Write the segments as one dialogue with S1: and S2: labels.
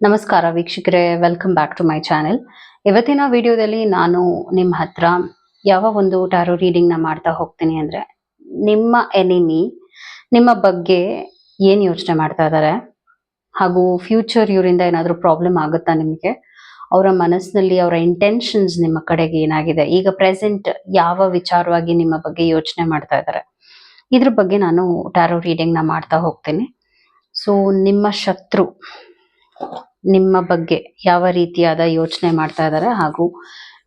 S1: ನಮಸ್ಕಾರ ವೀಕ್ಷಕರೇ welcome back to my channel ಇವತ್ತಿನ ವಿಡಿಯೋದಲ್ಲಿ ನಾನು ನಿಮ್ಮ ಹತ್ರ ಯಾವ ಒಂದು ಟ್ಯಾರೋ ರೀಡಿಂಗ್ನ ಮಾಡ್ತಾ ಹೋಗ್ತೀನಿ ಅಂದ್ರೆ ನಿಮ್ಮ ಎನಿಮಿ ನಿಮ್ಮ ಬಗ್ಗೆ ಏನು ಯೋಚನೆ ಮಾಡ್ತಾ ಇದ್ದಾರೆ ಹಾಗೂ ಫ್ಯೂಚರ್ ಇವರಿಂದ ಏನಾದರೂ ಪ್ರಾಬ್ಲಮ್ ಆಗುತ್ತಾ ನಿಮಗೆ? ಅವರ ಮನಸ್ಸಿನಲ್ಲಿ, ಅವರ ಇಂಟೆನ್ಷನ್ಸ್ ನಿಮ್ಮ ಕಡೆಗೆ ಏನಾಗಿದೆ? ಈಗ ಪ್ರೆಸೆಂಟ್ ಯಾವ ವಿಚಾರವಾಗಿ ನಿಮ್ಮ ಬಗ್ಗೆ ಯೋಚನೆ ಮಾಡ್ತಾ ಇದ್ದಾರೆ ಇದ್ರ ಬಗ್ಗೆ ನಾನು ಟ್ಯಾರೋ ರೀಡಿಂಗ್ನ ಮಾಡ್ತಾ ಹೋಗ್ತೀನಿ. ಸೊ ನಿಮ್ಮ ಶತ್ರು ನಿಮ್ಮ ಬಗ್ಗೆ ಯಾವ ರೀತಿಯಾದ ಯೋಚನೆ ಮಾಡ್ತಾ ಇದ್ದಾರೆ ಹಾಗೂ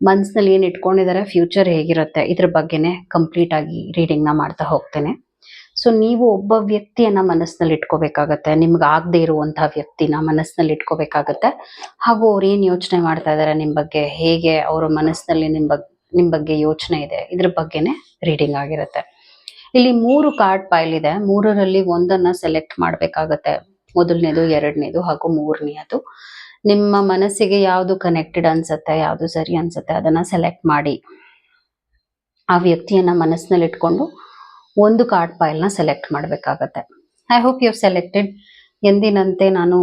S1: ಮನಸ್ಸಿನಲ್ಲಿ ಏನು ಇಟ್ಕೊಂಡಿದ್ದಾರೆ ಫ್ಯೂಚರ್ ಹೇಗಿರುತ್ತೆ, ಇದ್ರ ಬಗ್ಗೆನೇ ಕಂಪ್ಲೀಟ್ ಆಗಿ ರೀಡಿಂಗ್ನ ಮಾಡ್ತಾ ಹೋಗ್ತೇನೆ. ಸೊ ನೀವು ಒಬ್ಬ ವ್ಯಕ್ತಿಯನ್ನ ಮನಸ್ಸಿನಲ್ಲಿ ಇಟ್ಕೋಬೇಕಾಗತ್ತೆ, ನಿಮ್ಗೆ ಆಗದೆ ಇರುವಂತಹ ವ್ಯಕ್ತಿನ ಮನಸ್ಸಿನಲ್ಲಿ ಇಟ್ಕೋಬೇಕಾಗತ್ತೆ, ಹಾಗೂ ಅವ್ರು ಏನ್ ಯೋಚನೆ ಮಾಡ್ತಾ ಇದ್ದಾರೆ, ನಿಮ್ ಬಗ್ಗೆ ಹೇಗೆ ಅವರ ಮನಸ್ಸಿನಲ್ಲಿ ನಿಮ್ಮ ಬಗ್ಗೆ ನಿಮ್ ಬಗ್ಗೆ ಯೋಚನೆ ಇದೆ, ಇದ್ರ ಬಗ್ಗೆನೇ ರೀಡಿಂಗ್ ಆಗಿರುತ್ತೆ. ಇಲ್ಲಿ ಮೂರು ಕಾರ್ಡ್ ಪೈಲ್ ಇದೆ, ಮೂರರಲ್ಲಿ ಒಂದನ್ನ ಸೆಲೆಕ್ಟ್ ಮಾಡ್ಬೇಕಾಗತ್ತೆ. ಮೊದಲನೇದು, ಎರಡನೇದು, ಹಾಗೂ ಮೂರನೇದು. ನಿಮ್ಮ ಮನಸ್ಸಿಗೆ ಯಾವುದು ಕನೆಕ್ಟೆಡ್ ಅನ್ಸುತ್ತೆ, ಯಾವುದು ಸರಿ ಅನ್ಸುತ್ತೆ, ಅದನ್ನ ಸೆಲೆಕ್ಟ್ ಮಾಡಿ. ಆ ವ್ಯಕ್ತಿಯನ್ನ ಮನಸ್ಸಿನಲ್ಲಿ ಇಟ್ಕೊಂಡು ಒಂದು ಕಾರ್ಡ್ ಫೈಲ್ನ ಸೆಲೆಕ್ಟ್ ಮಾಡಬೇಕಾಗತ್ತೆ. ಐ ಹೋಪ್ ಯು ಸೆಲೆಕ್ಟೆಡ್ ಎಂದಿನಂತೆ ನಾನು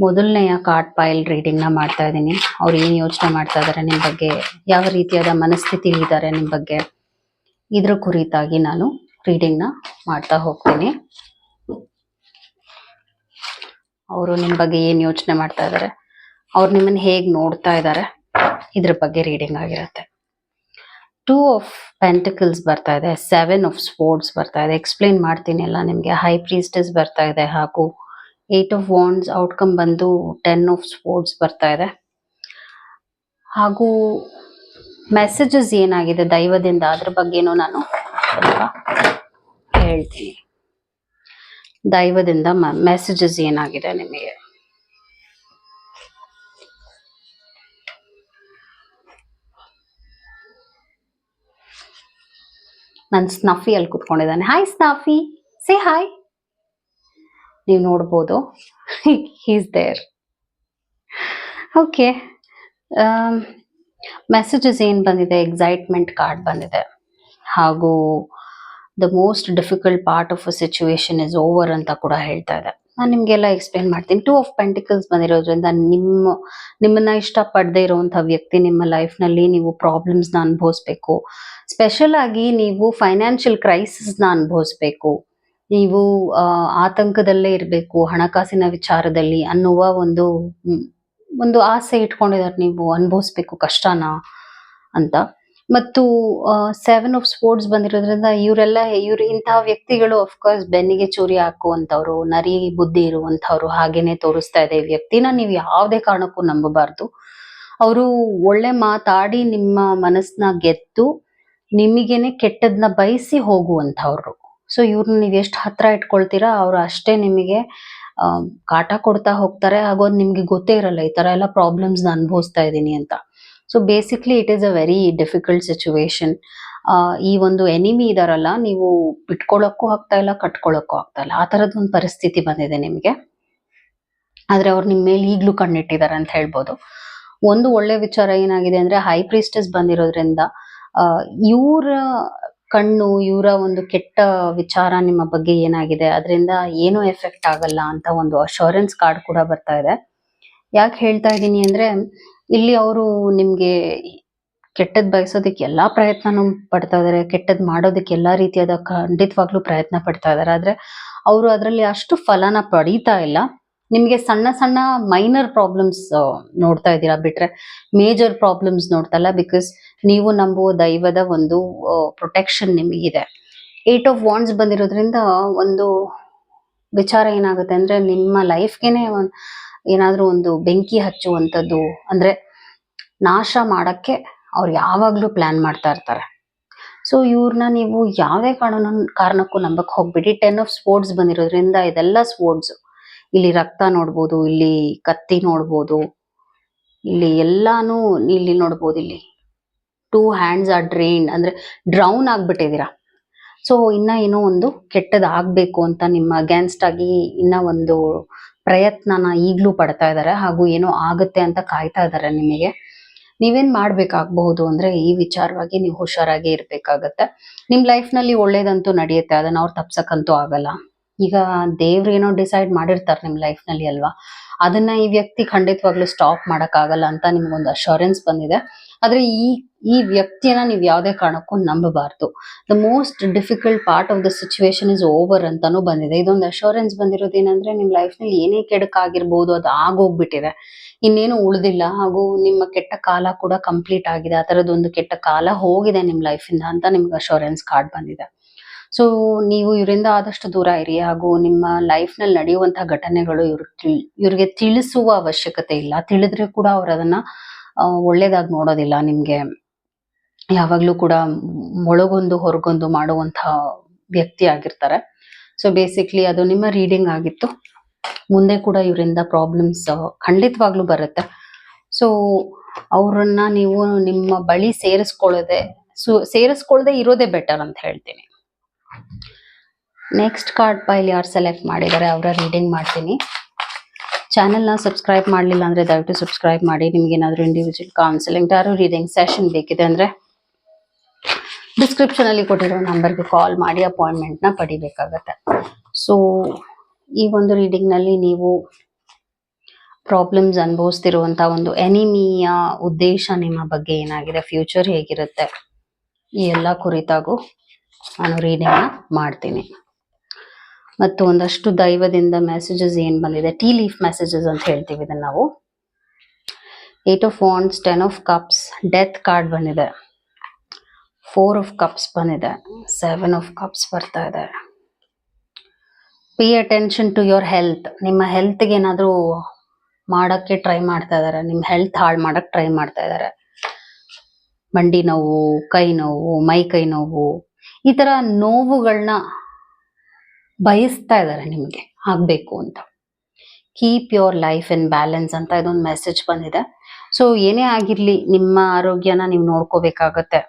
S1: ಮೊದಲನೆಯ ಕಾರ್ಡ್ ಫೈಲ್ ರೀಡಿಂಗ್ನ ಮಾಡ್ತಾ ಇದ್ದೀನಿ. ಅವ್ರು ಏನು ಯೋಚನೆ ಮಾಡ್ತಾ ಇದ್ದಾರೆ ನಿಮ್ಮ ಬಗ್ಗೆ, ಯಾವ ರೀತಿಯಾದ ಮನಸ್ಥಿತಿ ಇದ್ದಾರೆ ನಿಮ್ಮ ಬಗ್ಗೆ, ಇದ್ರ ಕುರಿತಾಗಿ ನಾನು ರೀಡಿಂಗ್ನ ಮಾಡ್ತಾ ಹೋಗ್ತೀನಿ. ಅವರು ನಿಮ್ಮ ಬಗ್ಗೆ ಏನು ಯೋಚನೆ ಮಾಡ್ತಾ ಇದ್ದಾರೆ ಅವ್ರು ನಿಮ್ಮನ್ನ ಹೇಗೆ ನೋಡ್ತಾ ಇದ್ದಾರೆ ಇದ್ರ ಬಗ್ಗೆ ರೀಡಿಂಗ್ ಆಗಿರುತ್ತೆ. ಟೂ ಆಫ್ ಪೆಂಟಿಕಲ್ಸ್ ಬರ್ತಾ ಇದೆ ಸೆವೆನ್ ಆಫ್ ಸ್ಪೋರ್ಟ್ಸ್ ಬರ್ತಾ ಇದೆ. ಎಕ್ಸ್ಪ್ಲೈನ್ ಮಾಡ್ತೀನಿ ಎಲ್ಲ ನಿಮಗೆ. ಹೈ ಪ್ರೀಸ್ಟಸ್ ಬರ್ತಾ ಇದೆ ಹಾಗೂ ಏಟ್ ಆಫ್ ವಾಂಡ್ಸ್ ಔಟ್ಕಮ್ ಬಂದು ಟೆನ್ ಆಫ್ ಸ್ಪೋರ್ಟ್ಸ್ ಬರ್ತಾ ಇದೆ. ಹಾಗೂ ಮೆಸೇಜಸ್ ಏನಾಗಿದೆ ದೈವದಿಂದ? ಅದ್ರ ಬಗ್ಗೆನೂ ನಾನು ಸ್ವಲ್ಪ ಹೇಳ್ತೀನಿ. ದೈವದಿಂದ ಮೆಸೇಜಸ್ ಏನಾಗಿದೆ ನಿಮಗೆ? ನನ್ನ ಸ್ನಫಿ ಅಲ್ಲಿ ಕುತ್ಕೊಂಡಿದ್ದಾನೆ. ಹಾಯ್ ಸ್ನಫಿ. ಸೇ ಹಾಯ್ ನೀವು ನೋಡ್ಬೋದು. ಹೀಸ್ ದೇರ್ ಓಕೆ ಮೆಸೇಜಸ್ ಏನು ಬಂದಿದೆ? ಎಕ್ಸೈಟ್ಮೆಂಟ್ ಕಾರ್ಡ್ ಬಂದಿದೆ. ಹಾಗೂ the most difficult part of a situation is over ಅಂತ ಕೂಡ ಹೇಳ್ತಾ ಇದೆ. ನಾನು ನಿಮಗೆಲ್ಲ ಎಕ್ಸ್ಪ್ಲೇನ್ ಮಾಡ್ತೀನಿ. ಟೂ ಆಫ್ ಪೆಂಟಿಕಲ್ಸ್ ಬಂದಿರೋದ್ರಿಂದ ನಿಮ್ಮ, ನಿಮ್ಮನ್ನ ಇಷ್ಟಪಡದೇ ಇರುವಂಥ ವ್ಯಕ್ತಿ ನಿಮ್ಮ ಲೈಫ್ನಲ್ಲಿ ನೀವು ಪ್ರಾಬ್ಲಮ್ಸ್ನ ಅನುಭವಿಸ್ಬೇಕು. ಸ್ಪೆಷಲ್ ಆಗಿ ನೀವು ಫೈನಾನ್ಷಿಯಲ್ ಕ್ರೈಸಿಸ್ನ ಅನುಭವಿಸ್ಬೇಕು. ನೀವು ಆತಂಕದಲ್ಲೇ ಇರಬೇಕು, ಹಣಕಾಸಿನ ವಿಚಾರದಲ್ಲಿ ಅನ್ನುವ ಒಂದು ಒಂದು ಆಸೆ ಇಟ್ಕೊಂಡಿದ್ದಾರೆ ನೀವು ಅನುಭವಿಸ್ಬೇಕು ಕಷ್ಟನ ಅಂತ. ಮತ್ತು ಸೆವೆನ್ ಆಫ್ ಸ್ಪೋರ್ಟ್ಸ್ ಬಂದಿರೋದ್ರಿಂದ ಇವರೆಲ್ಲ, ಇವ್ರು ಇಂತಹ ವ್ಯಕ್ತಿಗಳು ಅಫ್ಕೋರ್ಸ್ ಬೆನ್ನಿಗೆ ಚೂರಿ ಹಾಕುವಂಥವ್ರು, ನರಿ ಬುದ್ಧಿ ಇರುವಂಥವ್ರು ಹಾಗೇನೆ ತೋರಿಸ್ತಾ ಇದೆ ವ್ಯಕ್ತಿನ, ನೀವು ಯಾವುದೇ ಕಾರಣಕ್ಕೂ ನಂಬಬಾರ್ದು. ಅವರು ಒಳ್ಳೆ ಮಾತಾಡಿ ನಿಮ್ಮ ಮನಸ್ಸನ್ನ ಗೆದ್ದು, ನಿಮಗೇನೆ ಕೆಟ್ಟದನ್ನ ಬಯಸಿ ಹೋಗುವಂಥವ್ರು. ಸೊ ಇವ್ರನ್ನ ನೀವು ಎಷ್ಟು ಹತ್ರ ಇಟ್ಕೊಳ್ತೀರಾ, ಅವ್ರು ಅಷ್ಟೇ ನಿಮಗೆ ಕಾಟ ಕೊಡ್ತಾ ಹೋಗ್ತಾರೆ, ಹಾಗೂ ನಿಮ್ಗೆ ಗೊತ್ತೇ ಇರಲ್ಲ, ಈ ತರ ಎಲ್ಲ ಪ್ರಾಬ್ಲಮ್ಸ್ನ ಅನುಭವಿಸ್ತಾ ಇದ್ದೀನಿ ಅಂತ. So basically it is a very difficult situation ಈ ಒಂದು ಎನಿಮಿ ಇದಾರಲ್ಲ, ನೀವು ಬಿಟ್ಕೊಳ್ಳೋಕ್ಕೂ ಆಗ್ತಾ ಇಲ್ಲ ಕಟ್ಕೊಳ್ಳೋಕ್ಕೂ ಆಗ್ತಾ ಇಲ್ಲ. ಆ ತರದ್ ಒಂದು ಪರಿಸ್ಥಿತಿ ಬಂದಿದೆ ನಿಮಗೆ. ಆದರೆ ಅವ್ರು ನಿಮ್ಮ ಮೇಲೆ ಈಗಲೂ ಕಣ್ಣಿಟ್ಟಿದ್ದಾರೆ ಅಂತ ಹೇಳ್ಬೋದು. ಒಂದು ಒಳ್ಳೆ ವಿಚಾರ ಏನಾಗಿದೆ ಅಂದ್ರೆ ಹೈ ಪ್ರೀಸ್ಟಸ್ ಬಂದಿರೋದ್ರಿಂದ ಇವರ ಕಣ್ಣು, ಇವರ ಒಂದು ಕೆಟ್ಟ ವಿಚಾರ ನಿಮ್ಮ ಬಗ್ಗೆ ಏನಾಗಿದೆ, ಅದರಿಂದ ಏನೂ ಎಫೆಕ್ಟ್ ಆಗಲ್ಲ ಅಂತ ಒಂದು ಅಶೂರೆನ್ಸ್ ಕಾರ್ಡ್ ಕೂಡ ಬರ್ತಾ ಇದೆ. ಯಾಕೆ ಹೇಳ್ತಾ ಇದ್ದೀನಿ ಅಂದ್ರೆ ಇಲ್ಲಿ ಅವರು ನಿಮ್ಗೆ ಕೆಟ್ಟದ್ ಬಯಸೋದಕ್ಕೆ ಎಲ್ಲಾ ಪ್ರಯತ್ನನೂ ಪಡ್ತಾ ಇದಾರೆ, ಕೆಟ್ಟದ್ ಮಾಡೋದಕ್ಕೆ ಎಲ್ಲಾ ರೀತಿಯಾದ ಖಂಡಿತವಾಗ್ಲೂ ಪ್ರಯತ್ನ ಪಡ್ತಾ ಇದಾರೆ. ಆದ್ರೆ ಅವರು ಅದರಲ್ಲಿ ಅಷ್ಟು ಫಲನ ಪಡೀತಾ ಇಲ್ಲ. ನಿಮ್ಗೆ ಸಣ್ಣ ಸಣ್ಣ ಮೈನರ್ ಪ್ರಾಬ್ಲಮ್ಸ್ ನೋಡ್ತಾ ಇದ್ದೀರಾ? ಬಿಟ್ರೆ ಮೇಜರ್ ಪ್ರಾಬ್ಲಮ್ಸ್ ನೋಡ್ತಾ ಇಲ್ಲ ಬಿಕಾಸ್ ನೀವು ನಂಬುವ ದೈವದ ಒಂದು ಪ್ರೊಟೆಕ್ಷನ್ ನಿಮಗಿದೆ. ಏಟ್ ಆಫ್ ವಾಂಡ್ಸ್ ಬಂದಿರೋದ್ರಿಂದ ಒಂದು ವಿಚಾರ ಏನಾಗುತ್ತೆ ಅಂದ್ರೆ ನಿಮ್ಮ ಲೈಫ್ಗೆನೆ ಏನಾದ್ರೂ ಒಂದು ಬೆಂಕಿ ಹಚ್ಚುವಂಥದ್ದು, ಅಂದ್ರೆ ನಾಶ ಮಾಡಕ್ಕೆ ಅವ್ರು ಯಾವಾಗಲೂ ಪ್ಲಾನ್ ಮಾಡ್ತಾ ಇರ್ತಾರೆ. ಸೊ ಇವ್ರನ್ನ ನೀವು ಯಾವುದೇ ಕಾರಣ ಕಾರಣಕ್ಕೂ ನಂಬಕ್ ಹೋಗ್ಬಿಡಿ. ಟೆನ್ ಆಫ್ ಸ್ಪೋರ್ಟ್ಸ್ ಬಂದಿರೋದ್ರಿಂದ ಇದೆಲ್ಲ ಸ್ಪೋರ್ಟ್ಸ್ ಇಲ್ಲಿ ರಕ್ತ ನೋಡ್ಬೋದು, ಇಲ್ಲಿ ಕತ್ತಿ ನೋಡ್ಬೋದು, ಇಲ್ಲಿ ಎಲ್ಲಾನು ಇಲ್ಲಿ ನೋಡ್ಬೋದು ಇಲ್ಲಿ. ಟೂ ಹ್ಯಾಂಡ್ಸ್ ಆರ್ ಡ್ರೈನ್ ಅಂದ್ರೆ ಡ್ರೌನ್ ಆಗ್ಬಿಟ್ಟಿದ್ದೀರಾ. ಸೊ ಇನ್ನ ಏನೋ ಒಂದು ಕೆಟ್ಟದಾಗಬೇಕು ಅಂತ ನಿಮ್ಮ ಅಗೇನ್ಸ್ಟ್ ಆಗಿ ಇನ್ನ ಒಂದು ಪ್ರಯತ್ನನ ಈಗ್ಲೂ ಪಡ್ತಾ ಇದ್ದಾರೆ ಹಾಗೂ ಏನೋ ಆಗುತ್ತೆ ಅಂತ ಕಾಯ್ತಾ ಇದ್ದಾರೆ ನಿಮಗೆ. ನೀವೇನ್ ಮಾಡಬೇಕಾಗಬಹುದು ಅಂದ್ರೆ ಈ ವಿಚಾರವಾಗಿ ನೀವು ಹುಷಾರಾಗಿ ಇರಬೇಕಾಗತ್ತೆ. ನಿಮ್ ಲೈಫ್ನಲ್ಲಿ ಒಳ್ಳೇದಂತೂ ನಡೆಯುತ್ತೆ, ಅದನ್ನ ಅವ್ರು ತಪ್ಸಕ್ಕಂತೂ ಆಗಲ್ಲ. ಈಗ ದೇವ್ರು ಏನೋ ಡಿಸೈಡ್ ಮಾಡಿರ್ತಾರೆ ನಿಮ್ ಲೈಫ್ನಲ್ಲಿ ಅಲ್ವಾ? ಅದನ್ನ ಈ ವ್ಯಕ್ತಿ ಖಂಡಿತವಾಗ್ಲೂ ಸ್ಟಾಪ್ ಆಗಲ್ಲ ಅಂತ ನಿಮ್ಗೊಂದು ಅಶೂರೆನ್ಸ್ ಬಂದಿದೆ. ಆದ್ರೆ ಈ ಈ ವ್ಯಕ್ತಿಯನ್ನ ನೀವು ಯಾವುದೇ ಕಾರಣಕ್ಕೂ ನಂಬಬಾರ್ದು. The most difficult part of the situation is over ಅಂತಾನು ಬಂದಿದೆ. ಇದೊಂದು ಅಶೂರೆನ್ಸ್ ಬಂದಿರೋದು ಏನಂದ್ರೆ ನಿಮ್ ಲೈಫ್ನಲ್ಲಿ ಏನೇ ಕೆಡಕಾಗಿರ್ಬೋದು ಅದು ಆಗೋಗ್ಬಿಟ್ಟಿದೆ. ಇನ್ನೇನು ಉಳಿದಿಲ್ಲ ಹಾಗೂ ನಿಮ್ಮ ಕೆಟ್ಟ ಕಾಲ ಕೂಡ ಕಂಪ್ಲೀಟ್ ಆಗಿದೆ. ಆ ತರದೊಂದು ಕೆಟ್ಟ ಕಾಲ ಹೋಗಿದೆ ನಿಮ್ ಲೈಫ್ ಇಂದ ಅಂತ ನಿಮ್ಗೆ ಅಶೂರೆನ್ಸ್ ಕಾರ್ಡ್ ಬಂದಿದೆ. ಸೊ ನೀವು ಇವರಿಂದ ಆದಷ್ಟು ದೂರ ಇರಿ ಹಾಗೂ ನಿಮ್ಮ ಲೈಫ್ನಲ್ಲಿ ನಡೆಯುವಂತಹ ಘಟನೆಗಳು ಇವ್ರ ಇವರಿಗೆ ತಿಳಿಸುವ ಅವಶ್ಯಕತೆ ಇಲ್ಲ. ತಿಳಿದ್ರೆ ಕೂಡ ಅವ್ರು ಅದನ್ನ ಒಳ್ಳೇದಾಗಿ ನೋಡೋದಿಲ್ಲ ನಿಮ್ಗೆ. ಯಾವಾಗಲೂ ಕೂಡ ಒಳಗೊಂದು ಹೊರಗೊಂದು ಮಾಡುವಂತಹ ವ್ಯಕ್ತಿ ಆಗಿರ್ತಾರೆ. ಸೊ ಬೇಸಿಕ್ಲಿ ಅದು ನಿಮ್ಮ ರೀಡಿಂಗ್ ಆಗಿತ್ತು. ಮುಂದೆ ಕೂಡ ಇವರಿಂದ ಪ್ರಾಬ್ಲಮ್ಸ್ ಖಂಡಿತವಾಗ್ಲೂ ಬರುತ್ತೆ. ಸೊ ಅವರನ್ನ ನೀವು ನಿಮ್ಮ ಬಳಿ ಸೇರಿಸ್ಕೊಳ್ಳದೆ, ಸೊ ಸೇರಿಸ್ಕೊಳ್ಳದೆ ಇರೋದೇ ಬೆಟರ್ ಅಂತ ಹೇಳ್ತೀನಿ. ನೆಕ್ಸ್ಟ್ ಕಾರ್ಡ್ ಪೈಲ್ ಯಾರು ಸೆಲೆಕ್ಟ್ ಮಾಡಿದ್ದಾರೆ, ಅವರ ರೀಡಿಂಗ್ ಮಾಡ್ತೀನಿ. ಚಾನೆಲ್ನ ಸಬ್ಸ್ಕ್ರೈಬ್ ಮಾಡಲಿಲ್ಲ ಅಂದರೆ ದಯವಿಟ್ಟು ಸಬ್ಸ್ಕ್ರೈಬ್ ಮಾಡಿ. ನಿಮ್ಗೆ ಏನಾದರೂ ಇಂಡಿವಿಜುವಲ್ ಕೌನ್ಸಿಲಿಂಗ್ ಯಾರು ರೀಡಿಂಗ್ ಸೆಷನ್ ಬೇಕಿದೆ ಅಂದರೆ ಡಿಸ್ಕ್ರಿಪ್ಷನಲ್ಲಿ ಕೊಟ್ಟಿರೋ ನಂಬರ್ಗೆ ಕಾಲ್ ಮಾಡಿ ಅಪಾಯಿಂಟ್ಮೆಂಟ್ನ ಪಡಿಬೇಕಾಗತ್ತೆ. ಸೊ ಈ ಒಂದು ರೀಡಿಂಗ್ನಲ್ಲಿ ನೀವು ಪ್ರಾಬ್ಲಮ್ಸ್ ಅನುಭವಿಸ್ತಿರುವಂಥ ಒಂದು ಎನಿಮಿಯ ಉದ್ದೇಶ ನಿಮ್ಮ ಬಗ್ಗೆ ಏನಾಗಿದೆ ಫ್ಯೂಚರ್ ಹೇಗಿರುತ್ತೆ, ಈ ಎಲ್ಲ ಕುರಿತಾಗೂ ನಾನು ರೀಡಿಂಗ್ನ ಮಾಡ್ತೀನಿ. ಮತ್ತು ಒಂದಷ್ಟು ದೈವದಿಂದ ಮೆಸೇಜಸ್ ಏನು ಬಂದಿದೆ? ಟೀ ಲೀಫ್ ಮೆಸೇಜಸ್ ಅಂತ ಹೇಳ್ತೀವಿ ಇದನ್ನು ನಾವು. Eight of wands ten of cups death card ಬಂದಿದೆ. ಫೋರ್ ಆಫ್ ಕಪ್ಸ್ ಬಂದಿದೆ. ಸೆವೆನ್ ಆಫ್ ಕಪ್ಸ್ ಬರ್ತಾ ಇದೆ. Pay attention to your health ನಿಮ್ಮ ಹೆಲ್ತ್ಗೆ ಏನಾದರೂ ಮಾಡಕ್ಕೆ ಟ್ರೈ ಮಾಡ್ತಾ ಇದ್ದಾರೆ ನಿಮ್ಮ ಹೆಲ್ತ್ ಹಾಳು ಮಾಡೋಕ್ಕೆ ಟ್ರೈ ಮಾಡ್ತಾ ಇದ್ದಾರೆ ಮಂಡಿ ನೋವು, ಕೈ ನೋವು, ಮೈ ಕೈ ನೋವು ಈ ಥರ ನೋವುಗಳನ್ನ ಬಯಸ್ತಾ ಇದ್ದಾರೆ ನಿಮಗೆ, ಆಗಬೇಕು ಅಂತ. Keep your life in balance ಅಂತ ಇದೊಂದು ಮೆಸೇಜ್ ಬಂದಿದೆ. ಸೊ ಏನೇ ಆಗಿರಲಿ ನಿಮ್ಮ ಆರೋಗ್ಯನ ನೀವು ನೋಡ್ಕೋಬೇಕಾಗತ್ತೆ.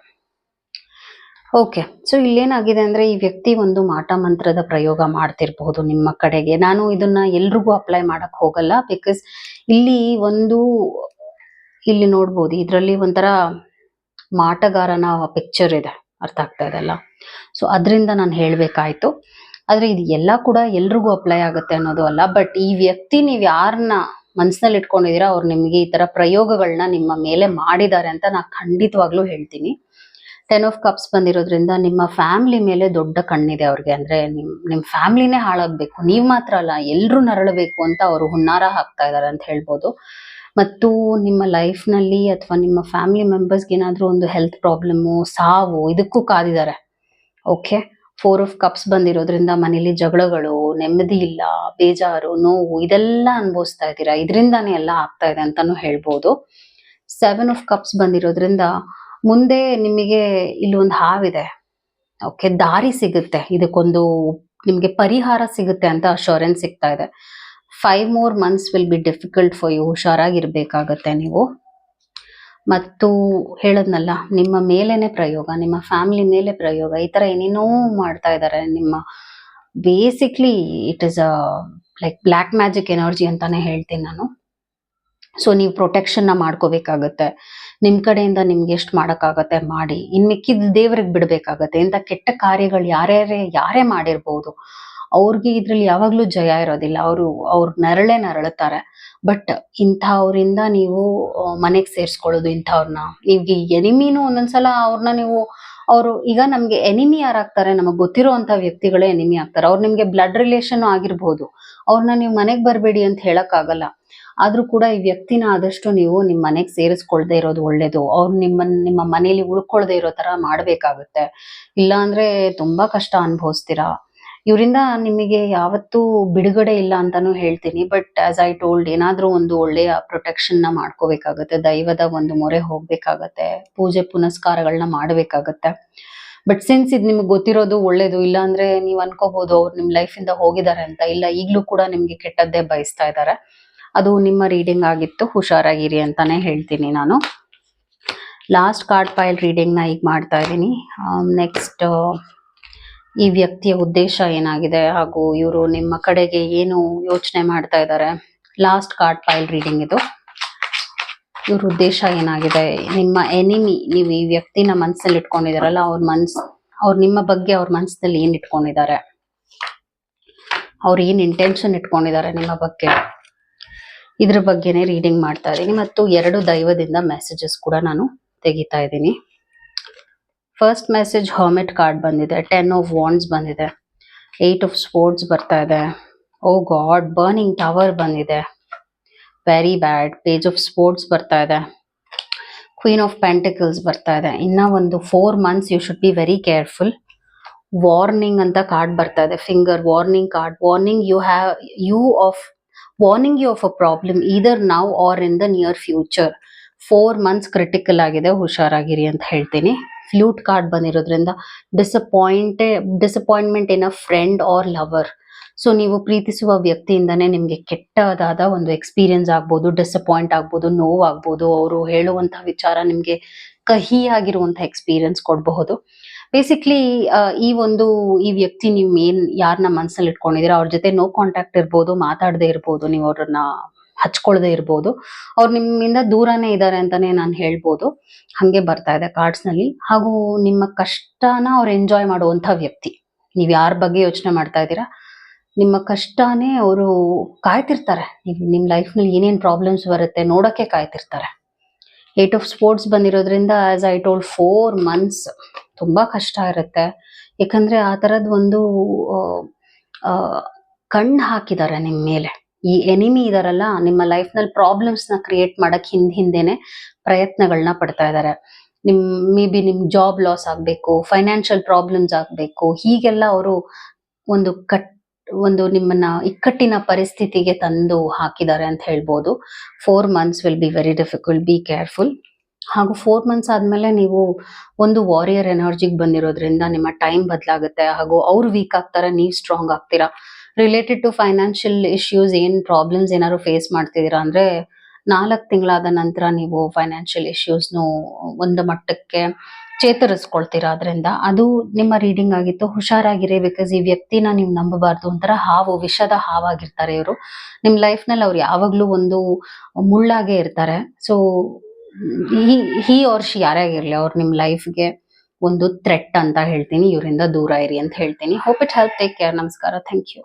S1: ಓಕೆ ಸೊ ಇಲ್ಲೇನಾಗಿದೆ ಅಂದ್ರೆ ಈ ವ್ಯಕ್ತಿ ಒಂದು ಮಾಟ ಮಂತ್ರದ ಪ್ರಯೋಗ ಮಾಡ್ತಿರ್ಬಹುದು ನಿಮ್ಮ ಕಡೆಗೆ. ನಾನು ಇದನ್ನ ಎಲ್ರಿಗೂ ಅಪ್ಲೈ ಮಾಡಕ್ ಹೋಗಲ್ಲ ಬಿಕಾಸ್ ಇಲ್ಲಿ ಒಂದು, ಇಲ್ಲಿ ನೋಡ್ಬೋದು, ಇದರಲ್ಲಿ ಒಂಥರ ಮಾಟಗಾರನ ಪಿಕ್ಚರ್ ಇದೆ. ಅರ್ಥ ಆಗ್ತಾ ಇದೆಲ್ಲ ಸೊ ಅದರಿಂದ ನಾನು ಹೇಳಬೇಕಾಯ್ತು. ಆದರೆ ಇದು ಎಲ್ಲ ಕೂಡ ಎಲ್ರಿಗೂ ಅಪ್ಲೈ ಆಗುತ್ತೆ ಅನ್ನೋದು ಅಲ್ಲ ಬಟ್ ಈ ವ್ಯಕ್ತಿ ನೀವು ಯಾರನ್ನ ಮನಸ್ಸಲ್ಲಿ ಇಟ್ಕೊಂಡಿದ್ದೀರಾ, ಅವ್ರು ನಿಮಗೆ ಈ ತರ ಪ್ರಯೋಗಗಳನ್ನ ನಿಮ್ಮ ಮೇಲೆ ಮಾಡಿದ್ದಾರೆ ಅಂತ ನಾನು ಖಂಡಿತವಾಗ್ಲೂ ಹೇಳ್ತೀನಿ. ಟೆನ್ ಆಫ್ ಕಪ್ಸ್ ಬಂದಿರೋದ್ರಿಂದ ನಿಮ್ಮ ಫ್ಯಾಮಿಲಿ ಮೇಲೆ ದೊಡ್ಡ ಕಣ್ಣಿದೆ ಅವ್ರಿಗೆ. ಅಂದ್ರೆ ನಿಮ್ ನಿಮ್ಮ ಫ್ಯಾಮಿಲಿನೇ ಹಾಳಾಗಬೇಕು. ನೀವು ಮಾತ್ರ ಅಲ್ಲ ಎಲ್ಲರೂ ನರಳಬೇಕು ಅಂತ ಅವರು ಹುನ್ನಾರ ಹಾಕ್ತಾ ಇದ್ದಾರೆ ಅಂತ ಹೇಳ್ಬೋದು. ಮತ್ತು ನಿಮ್ಮ ಲೈಫ್ನಲ್ಲಿ ಅಥವಾ ನಿಮ್ಮ ಫ್ಯಾಮಿಲಿ ಮೆಂಬರ್ಸ್ಗೆ ಏನಾದರೂ ಒಂದು ಹೆಲ್ತ್ ಪ್ರಾಬ್ಲಮ್ಮು ಸಾವು, ಇದಕ್ಕೂ ಕಾದಿದ್ದಾರೆ. ಓಕೆ ಫೋರ್ ಆಫ್ ಕಪ್ಸ್ ಬಂದಿರೋದ್ರಿಂದ ಮನೇಲಿ ಜಗಳಗಳು, ನೆಮ್ಮದಿ ಇಲ್ಲ, ಬೇಜಾರು, ನೋವು, ಇದೆಲ್ಲ ಅನುಭವಿಸ್ತಾ ಇದ್ದೀರಾ? ಇದರಿಂದಾನೇ ಎಲ್ಲ ಆಗ್ತಾ ಇದೆ ಅಂತಾನೂ ಹೇಳ್ಬೋದು. ಸೆವೆನ್ ಆಫ್ ಕಪ್ಸ್ ಬಂದಿರೋದ್ರಿಂದ ಮುಂದೆ ನಿಮಗೆ ಇಲ್ಲಿ ಒಂದು ಹಾವಿದೆ. ಓಕೆ ದಾರಿ ಸಿಗುತ್ತೆ. ಇದಕ್ಕೊಂದು ನಿಮಗೆ ಪರಿಹಾರ ಸಿಗುತ್ತೆ ಅಂತ ಅಶ್ಯೂರೆನ್ಸ್ ಸಿಗ್ತಾ ಇದೆ. Five more months will be difficult for you ಹುಷಾರಾಗಿರ್ಬೇಕಾಗತ್ತೆ ನೀವು. ಮತ್ತು ಹೇಳದ್ನಲ್ಲ, ನಿಮ್ಮ ಮೇಲೇನೆ ಪ್ರಯೋಗ, ನಿಮ್ಮ ಫ್ಯಾಮಿಲಿ ಮೇಲೆ ಪ್ರಯೋಗ, ಈ ತರ ಏನೇನೋ ಮಾಡ್ತಾ ಇದ್ದಾರೆ ನಿಮ್ಮ basically it is a like black magic energy ಅಂತಾನೆ ಹೇಳ್ತೀನಿ ನಾನು. ಸೊ ನೀವು ಪ್ರೊಟೆಕ್ಷನ್ನ ಮಾಡ್ಕೋಬೇಕಾಗತ್ತೆ. ನಿಮ್ಮ ಕಡೆಯಿಂದ ನಿಮ್ಗೆ ಎಷ್ಟು ಮಾಡೋಕ್ಕಾಗತ್ತೆ ಮಾಡಿ. ಇನ್ನು ಮಿಕ್ಕಿದ ದೇವ್ರಿಗೆ ಬಿಡಬೇಕಾಗತ್ತೆ. ಇಂಥ ಕೆಟ್ಟ ಕಾರ್ಯಗಳು ಯಾರ್ಯಾರೇ, ಯಾರೇ ಮಾಡಿರ್ಬೋದು. ಅವ್ರಿಗೆ ಇದ್ರಲ್ಲಿ ಯಾವಾಗ್ಲೂ ಜಯ ಇರೋದಿಲ್ಲ. ಅವರು, ಅವ್ರ ನರಳೆ ನರಳುತ್ತಾರೆ. ಬಟ್ ಇಂಥವ್ರಿಂದ ನೀವು ಮನೆಗೆ ಸೇರಿಸ್ಕೊಳ್ಳೋದು ಇಂಥವ್ರನ್ನ ನೀವು ಎನಿಮಿನೂ ಒಂದೊಂದ್ಸಲ ಅವ್ರನ್ನ ನೀವು, ಅವರು ಈಗ ನಮ್ಗೆ ಎನಿಮಿ ಯಾರಾಗ್ತಾರೆ, ನಮಗೆ ಗೊತ್ತಿರೋ ಅಂತ ವ್ಯಕ್ತಿಗಳೇ ಎನಿಮಿ ಆಗ್ತಾರೆ. ಅವ್ರು ನಿಮ್ಗೆ ಬ್ಲಡ್ ರಿಲೇಷನ್ ಆಗಿರ್ಬೋದು. ಅವ್ರನ್ನ ನೀವು ಮನೆಗೆ ಬರಬೇಡಿ ಅಂತ ಹೇಳಕ್ ಆದರೂ ಕೂಡ ಈ ವ್ಯಕ್ತಿನ ಆದಷ್ಟು ನೀವು ನಿಮ್ಮ ಮನೆಗೆ ಸೇರಿಸ್ಕೊಳ್ದೆ ಇರೋದು ಒಳ್ಳೇದು. ಅವ್ರು ನಿಮ್ಮ ನಿಮ್ಮ ಮನೇಲಿ ಉಳ್ಕೊಳ್ದೆ ಇರೋ ತರ ಮಾಡ್ಬೇಕಾಗುತ್ತೆ. ಇಲ್ಲ ಅಂದ್ರೆ ತುಂಬಾ ಕಷ್ಟ ಅನುಭವಿಸ್ತೀರಾ? ಇವರಿಂದ ನಿಮಗೆ ಯಾವತ್ತೂ ಬಿಡುಗಡೆ ಇಲ್ಲ ಅಂತಾನೂ ಹೇಳ್ತೀನಿ. ಬಟ್ ಆಸ್ ಐ ಟೋಲ್ಡ್ ಏನಾದರೂ ಒಂದು ಒಳ್ಳೆಯ ಪ್ರೊಟೆಕ್ಷನ್ನ ಮಾಡ್ಕೋಬೇಕಾಗತ್ತೆ, ದೈವದ ಒಂದು ಮೊರೆ ಹೋಗ್ಬೇಕಾಗತ್ತೆ, ಪೂಜೆ ಪುನಸ್ಕಾರಗಳನ್ನ ಮಾಡಬೇಕಾಗತ್ತೆ. ಬಟ್ ಸಿನ್ಸ್ ಇದು ನಿಮ್ಗೆ ಗೊತ್ತಿರೋದು ಒಳ್ಳೇದು, ಇಲ್ಲ ಅಂದ್ರೆ ನೀವ್ ಅನ್ಕೋಬಹುದು ಅವ್ರು ನಿಮ್ ಲೈಫ್ ಇಂದ ಹೋಗಿದ್ದಾರೆ ಅಂತ, ಇಲ್ಲ ಈಗಲೂ ಕೂಡ ನಿಮ್ಗೆ ಕೆಟ್ಟದ್ದೇ ಬಯಸ್ತಾ ಇದ್ದಾರೆ ಅದು ನಿಮ್ಮ ರೀಡಿಂಗ್ ಆಗಿತ್ತು, ಹುಷಾರಾಗಿರಿ ಅಂತಾನೆ ಹೇಳ್ತೀನಿ ನಾನು. ಲಾಸ್ಟ್ ಕಾರ್ಡ್ ಫೈಲ್ ರೀಡಿಂಗ್ನ ಈಗ ಮಾಡ್ತಾ ಇದ್ದೀನಿ. ನೆಕ್ಸ್ಟ್ ಈ ವ್ಯಕ್ತಿಯ ಉದ್ದೇಶ ಏನಾಗಿದೆ ಹಾಗೂ ಇವರು ನಿಮ್ಮ ಕಡೆಗೆ ಏನು ಯೋಚನೆ ಮಾಡ್ತಾ ಇದ್ದಾರೆ? ಲಾಸ್ಟ್ ಕಾರ್ಡ್ ಫೈಲ್ ರೀಡಿಂಗ್ ಇದು. ಇವ್ರ ಉದ್ದೇಶ ಏನಾಗಿದೆ? ನಿಮ್ಮ ಎನಿಮಿ ನೀವು ಈ ವ್ಯಕ್ತಿನ ಮನಸ್ಸಲ್ಲಿ ಇಟ್ಕೊಂಡಿದಾರಲ್ಲ ಅವ್ರ ಮನ್ಸ್, ಅವ್ರ ನಿಮ್ಮ ಬಗ್ಗೆ ಅವ್ರ ಮನಸ್ಸಲ್ಲಿ ಏನ್ ಇಟ್ಕೊಂಡಿದ್ದಾರೆ? ಅವ್ರು ಏನ್ ಇಂಟೆನ್ಷನ್ ಇಟ್ಕೊಂಡಿದ್ದಾರೆ ನಿಮ್ಮ ಬಗ್ಗೆ? ಇದ್ರ ಬಗ್ಗೆನೇ ರೀಡಿಂಗ್ ಮಾಡ್ತಾ ಇದ್ದೀನಿ. ಮತ್ತು ಎರಡು ದೈವದಿಂದ ಮೆಸೇಜಸ್ ಕೂಡ ನಾನು ತೆಗಿತಾ ಇದ್ದೀನಿ. ಫಸ್ಟ್ ಮೆಸೇಜ್ ಹರ್ಮೆಟ್ ಕಾರ್ಡ್ ಬಂದಿದೆ. ಟೆನ್ ಆಫ್ ವಾಂಡ್ಸ್ ಬಂದಿದೆ. ಏಟ್ ಆಫ್ ಸ್ಪೋರ್ಟ್ಸ್ ಬರ್ತಾ ಇದೆ. ಓ ಗಾಡ್ ಬರ್ನಿಂಗ್ ಟವರ್ ಬಂದಿದೆ. Very bad page of swords ಬರ್ತಾ ಇದೆ. ಕ್ವೀನ್ ಆಫ್ ಪೆಂಟಿಕಲ್ಸ್ ಬರ್ತಾ ಇದೆ. ಇನ್ನ ಒಂದು four months you should be very careful warning ಅಂತ ಕಾರ್ಡ್ ಬರ್ತಾ ಇದೆ. Finger warning card warning you have you of warning you of a problem either now or in the near future four months critical ಆಗಿದೆ. ಹುಷಾರಾಗಿರಿ ಅಂತ ಹೇಳ್ತೀನಿ. Flute card ಬಂದಿರೋದ್ರಿಂದ disappoint disappointment in a friend or lover so ನೀವು ಪ್ರೀತಿಸುವ ವ್ಯಕ್ತಿಯಿಂದನೇ ನಿಮಗೆ ಕೆಟ್ಟದಾದ ಒಂದು experience ಆಗ್ಬೋದು ಡಿಸಪಾಯಿಂಟ್ ಆಗ್ಬೋದು, ನೋವಾಗ್ಬೋದು, ಅವರು ಹೇಳುವಂತಹ ವಿಚಾರ ನಿಮಗೆ ಕಹಿಯಾಗಿರುವಂಥ ಎಕ್ಸ್ಪೀರಿಯನ್ಸ್ ಕೊಡಬಹುದು. ಬೇಸಿಕ್ಲಿ ಈ ಒಂದು, ಈ ವ್ಯಕ್ತಿ ನೀವು ಏನ್ ಯಾರನ್ನ ಮನಸ್ಸಲ್ಲಿ ಇಟ್ಕೊಂಡಿದ್ದೀರಾ ಅವ್ರ ಜೊತೆ ನೋ ಕಾಂಟ್ಯಾಕ್ಟ್ ಇರ್ಬೋದು, ಮಾತಾಡದೇ ಇರ್ಬೋದು, ನೀವು ಅವ್ರನ್ನ ಹಚ್ಕೊಳ್ದೆ ಇರ್ಬೋದು. ಅವ್ರು ನಿಮ್ಮಿಂದ ದೂರನೇ ಇದ್ದಾರೆ ಅಂತಾನೆ ನಾನು ಹೇಳ್ಬೋದು. ಹಂಗೆ ಬರ್ತಾ ಇದೆ ಕಾರ್ಡ್ಸ್ನಲ್ಲಿ. ಹಾಗೂ ನಿಮ್ಮ ಕಷ್ಟನ ಅವ್ರು ಎಂಜಾಯ್ ಮಾಡುವಂತ ವ್ಯಕ್ತಿ. ನೀವು ಯಾರ ಬಗ್ಗೆ ಯೋಚನೆ ಮಾಡ್ತಾ ಇದ್ದೀರಾ? ನಿಮ್ಮ ಕಷ್ಟನೇ ಅವರು ಕಾಯ್ತಿರ್ತಾರೆ. ನೀವು ನಿಮ್ಮ ಲೈಫ್ನಲ್ಲಿ ಏನೇನ್ ಪ್ರಾಬ್ಲಮ್ಸ್ ಬರುತ್ತೆ ನೋಡಕ್ಕೆ ಕಾಯ್ತಿರ್ತಾರೆ. ಏಟ್ ಆಫ್ ಸ್ಪೋರ್ಟ್ಸ್ ಬಂದಿರೋದ್ರಿಂದ as I told four months ತುಂಬಾ ಕಷ್ಟ ಇರುತ್ತೆ. ಯಾಕಂದ್ರೆ ಆ ತರದ್ ಒಂದು ಕಣ್ಣು ಹಾಕಿದ್ದಾರೆ ನಿಮ್ಮ ಮೇಲೆ. ಈ ಎನಿಮಿ ಇದಾರಲ್ಲ, ನಿಮ್ಮ ಲೈಫ್ನಲ್ಲಿ ಪ್ರಾಬ್ಲಮ್ಸ್ನ ಕ್ರಿಯೇಟ್ ಮಾಡಕ್ ಹಿಂದ್ ಹಿಂದೆನೆ ಪ್ರಯತ್ನಗಳನ್ನ ಪಡ್ತಾ ಇದ್ದಾರೆ ನಿಮ್ ಮೇ ಬಿ ನಿಮ್ ಜಾಬ್ ಲಾಸ್ ಆಗ್ಬೇಕು ಫೈನಾನ್ಷಿಯಲ್ ಪ್ರಾಬ್ಲಮ್ಸ್ ಆಗ್ಬೇಕು, ಹೀಗೆಲ್ಲ ಅವರು ಒಂದು ಕಟ್, ಒಂದು ನಿಮ್ಮನ್ನ ಇಕ್ಕಟ್ಟಿನ ಪರಿಸ್ಥಿತಿಗೆ ತಂದು ಹಾಕಿದ್ದಾರೆ ಅಂತ ಹೇಳ್ಬೋದು. Four months will be very difficult be careful ಹಾಗೂ ಫೋರ್ ಮಂತ್ಸ್ ಆದ್ಮೇಲೆ ನೀವು ಒಂದು ವಾರಿಯರ್ ಎನರ್ಜಿಗೆ ಬಂದಿರೋದ್ರಿಂದ ನಿಮ್ಮ ಟೈಮ್ ಬದಲಾಗುತ್ತೆ, ಹಾಗೂ ಅವ್ರು ವೀಕ್ ಆಗ್ತಾರೆ, ನೀವು ಸ್ಟ್ರಾಂಗ್ ಆಗ್ತೀರಾ. ರಿಲೇಟೆಡ್ ಟು ಫೈನಾನ್ಷಿಯಲ್ ಇಶ್ಯೂಸ್ ಏನು ಪ್ರಾಬ್ಲಮ್ಸ್ ಏನಾದ್ರು ಫೇಸ್ ಮಾಡ್ತಿದ್ದೀರಾ? ಅಂದ್ರೆ ನಾಲ್ಕು ತಿಂಗಳಾದ ನಂತರ ನೀವು ಫೈನಾನ್ಷಿಯಲ್ ಇಶ್ಯೂಸ್ನು ಒಂದು ಮಟ್ಟಕ್ಕೆ ಚೇತರಿಸ್ಕೊಳ್ತೀರಾ ಅದರಿಂದ? ಅದು ನಿಮ್ಮ ರೀಡಿಂಗ್ ಆಗಿತ್ತು. ಹುಷಾರಾಗಿರಿ ಬಿಕಾಸ್ ಈ ವ್ಯಕ್ತಿನ ನೀವು ನಂಬಬಾರ್ದು ಒಂಥರ ಹಾವು, ವಿಷದ ಹಾವಾಗಿರ್ತಾರೆ ಇವರು. ನಿಮ್ಮ ಲೈಫ್ನಲ್ಲಿ ಅವ್ರು ಯಾವಾಗಲೂ ಒಂದು ಮುಳ್ಳಾಗೆ ಇರ್ತಾರೆ. So he he or she ಯಾರೇ ಆಗಿರ್ಲಿ ಅವ್ರು ನಿಮ್ಮ ಲೈಫ್ಗೆ ಒಂದು ಥ್ರೆಟ್ ಅಂತ ಹೇಳ್ತೀನಿ. ಇವರಿಂದ ದೂರ ಇರಿ ಅಂತ ಹೇಳ್ತೀನಿ. Hope it help take care ನಮಸ್ಕಾರ. Thank you